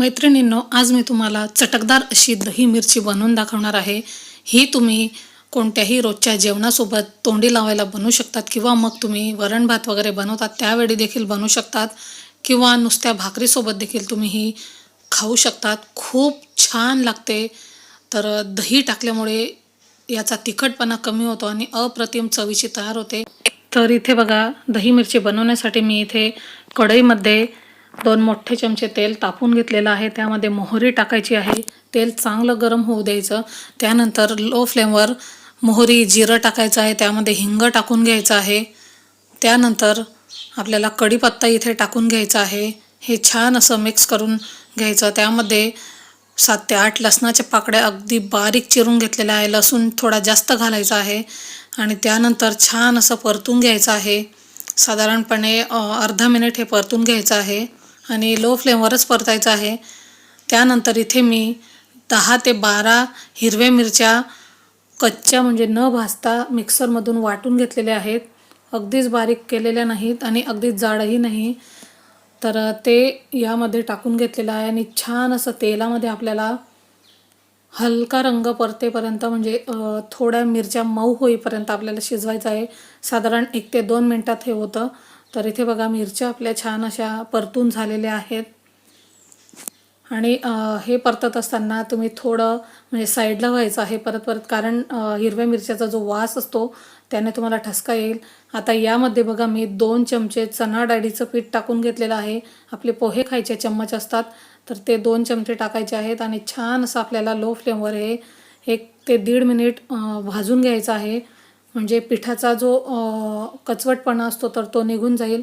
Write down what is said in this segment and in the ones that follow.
मैत्रिणींनो आज मी तुम्हाला चटकदार अशी दही मिरची बनवून दाखवणार आहे. ही तुम्ही कोणत्याही रोजच्या जेवणासोबत तोंडी लावायला बनवू शकतात किंवा मग तुम्ही वरण भात वगैरे बनवतात त्यावेळी देखील बनवू शकतात. किंवा नुसत्या भाकरीसोबत देखील तुम्ही ही खाऊ शकतात. खूप छान लागते. तर दही टाकल्यामुळे याचा तिखटपणा कमी होतो आणि अप्रतिम चवीची तयार होते. तर इथे बघा दही मिरची बनवण्यासाठी मी इथे कढईमध्ये दोन मोठे चमचे तेल तापून घेतलेलं आहे. त्यामध्ये मोहरी टाकायची आहे. तेल चांगलं गरम होऊ द्यायचं. त्यानंतर लो फ्लेमवर मोहरी जिरं टाकायचं आहे. त्यामध्ये हिंग टाकून घ्यायचं आहे. त्यानंतर आपल्याला कढीपत्ता इथे टाकून घ्यायचा आहे. हे छान असं मिक्स करून घ्यायचं. त्यामध्ये सात ते आठ लसणाच्या पाकड्या अगदी बारीक चिरून घेतलेल्या आहे. लसूण थोडा जास्त घालायचा आहे. आणि त्यानंतर छान असं परतून घ्यायचं आहे. साधारणपणे अर्धा मिनिट हे परतून घ्यायचं आहे. आणि लो फ्लेमवरच परतायचं आहे. त्यानंतर इथे मी दहा ते बारा हिरव्या मिरच्या कच्च्या म्हणजे न भाजता मिक्सरमधून वाटून घेतलेल्या आहेत. अगदीच बारीक केलेल्या नाहीत आणि अगदीच जाडही नाही. तर ते यामध्ये टाकून घेतलेलं आहे आणि छान असं तेलामध्ये आपल्याला हलका रंग परतेपर्यंत म्हणजे थोड्या मिरच्या मऊ होईपर्यंत आपल्याला शिजवायचं आहे. साधारण एक ते दोन मिनटात हे होतं. तर इथे बघा मिरच्या आपल्या छान अशा परतून झालेल्या आहेत. आणि हे परतत असताना तुम्ही थोडं म्हणजे साईडला व्हायचं आहे परत परत कारण हिरव्या मिरच्याचा जो वास असतो त्याने तुम्हाला ठसका येईल. आता यामध्ये बघा मी दोन चमचे चणा डाळीचं पीठ टाकून घेतलेलं आहे. आपले पोहे खायचे चम्मच असतात तर ते दोन चमचे टाकायचे आहेत आणि छान असं आपल्याला लो फ्लेमवर हे एक ते दीड मिनिट भाजून घ्यायचं आहे. म्हणजे पिठाचा जो कचवटपणा असतो तर तो निघून जाईल.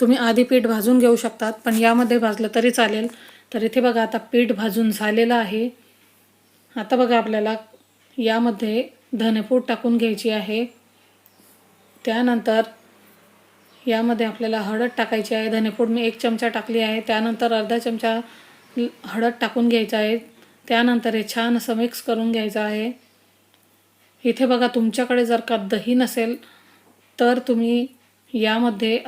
तुम्ही आधी पीठ भाजून घेऊ शकतात पण यामध्ये भाजलं तरी चालेल. तर इथे बघा आता पीठ भाजून झालेलं आहे. आता बघा आपल्याला यामध्ये धनेपूड टाकून घ्यायची आहे. त्यानंतर यामध्ये आपल्याला हळद टाकायची आहे. धनेपूड मी एक चमचा टाकली आहे. त्यानंतर अर्धा चमचा हळद टाकून घ्यायचा आहे. त्यानंतर हे छान असं मिक्स करून घ्यायचं आहे. इथे बघा तुमच्याकडे जर का दही नसेल तर तुम्ही यामध्ये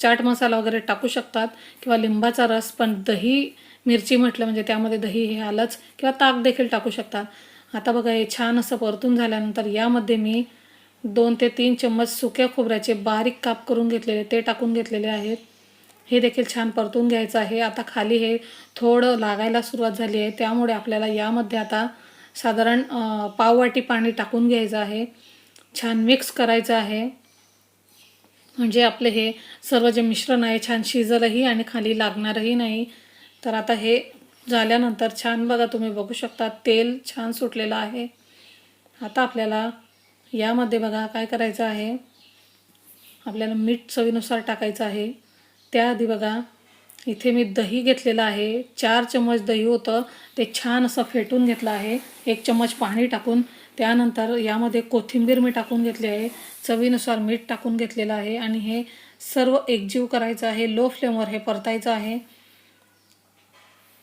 चाट मसाला वगैरे टाकू शकतात किंवा लिंबाचा रस पण दही मिरची म्हटलं म्हणजे त्यामध्ये दही हे आलंच किंवा ताक देखील टाकू शकतात आता बघा हे छान असं परतून झाल्यानंतर यामध्ये मी दोन ते तीन चम्मच सुक्या खोबऱ्याचे बारीक काप करून घेतलेले ते टाकून घेतलेले आहेत. हे देखील छान परतून घ्यायचं आहे. आता खाली हे थोडं लागायला सुरुवात झाली आहे. त्यामुळे आपल्याला यामध्ये आता साधारण पाववाटी पाणी टाकून घ्यायचं आहे. छान मिक्स करायचं आहे. म्हणजे आपले हे सर्व जे मिश्रण आहे छान शिजलंही आणि खाली लागणारही नाही. तर आता हे झाल्यानंतर छान बघा तुम्ही बघू शकता तेल छान सुटलेलं आहे. आता आपल्याला यामध्ये बघा काय करायचं आहे. आपल्याला मीठ चवीनुसार टाकायचं आहे. त्याआधी बघा इथे मी दही घेतलेलं आहे. चार चम्मच दही होतं. ते छान असं फेटून घेतलं आहे. एक चम्मच पाणी टाकून. त्यानंतर यामध्ये कोथिंबीर मी टाकून घेतली आहे. चवीनुसार मीठ टाकून घेतलेलं आहे. आणि हे सर्व एकजीव करायचं आहे. लो फ्लेमवर हे परतायचं आहे.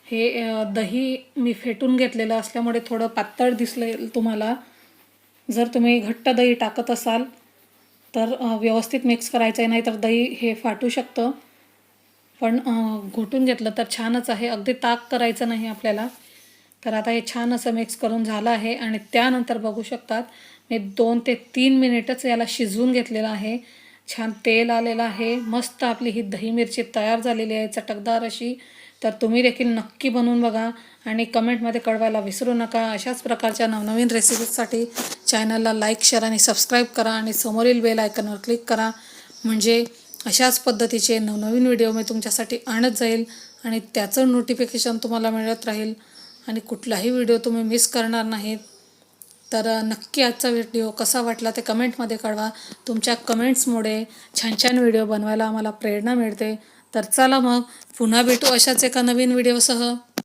हे दही मी फेटून घेतलेलं असल्यामुळे थोडं पातळ दिसलं तुम्हाला. जर तुम्ही घट्ट दही टाकत असाल तर व्यवस्थित मिक्स करायचं आहे नाही तर दही हे फाटू शकतं. पण घोटून घेतलं तर छानच आहे. अगदी ताक करायचं नाही आपल्याला. तर आता हे छान असं मिक्स करून झालं आहे आणि त्यानंतर बघू शकतात मी दोन ते तीन मिनिटच याला शिजवून घेतलेलं आहे. छान तेल आलेलं आहे. मस्त आपली ही दही मिरची तयार झालेली आहे चटकदार अशी. तर तुम्ही देखील नक्की बनवून बघा आणि कमेंटमध्ये कळवायला विसरू नका. अशाच प्रकारच्या नवनवीन रेसिपीजसाठी चॅनलला लाईक शेअर आणि सबस्क्राईब करा आणि समोरील बेल आयकनवर क्लिक करा. म्हणजे अशाच पद्धतीचे नवनवीन व्हिडिओ मी तुमच्यासाठी आणत जाईल आणि त्याचं नोटिफिकेशन तुम्हाला मिळत राहील. आणि कुठलाही व्हिडिओ तुम्ही मिस करणार नाहीत. तर नक्की आजचा व्हिडिओ कसा वाटला ते कमेंटमध्ये कळवा. तुमच्या कमेंट्समुळे छान छान व्हिडिओ बनवायला आम्हाला प्रेरणा मिळते. तर चला मग पुन्हा भेटू अशाच एका नवीन व्हिडिओसह.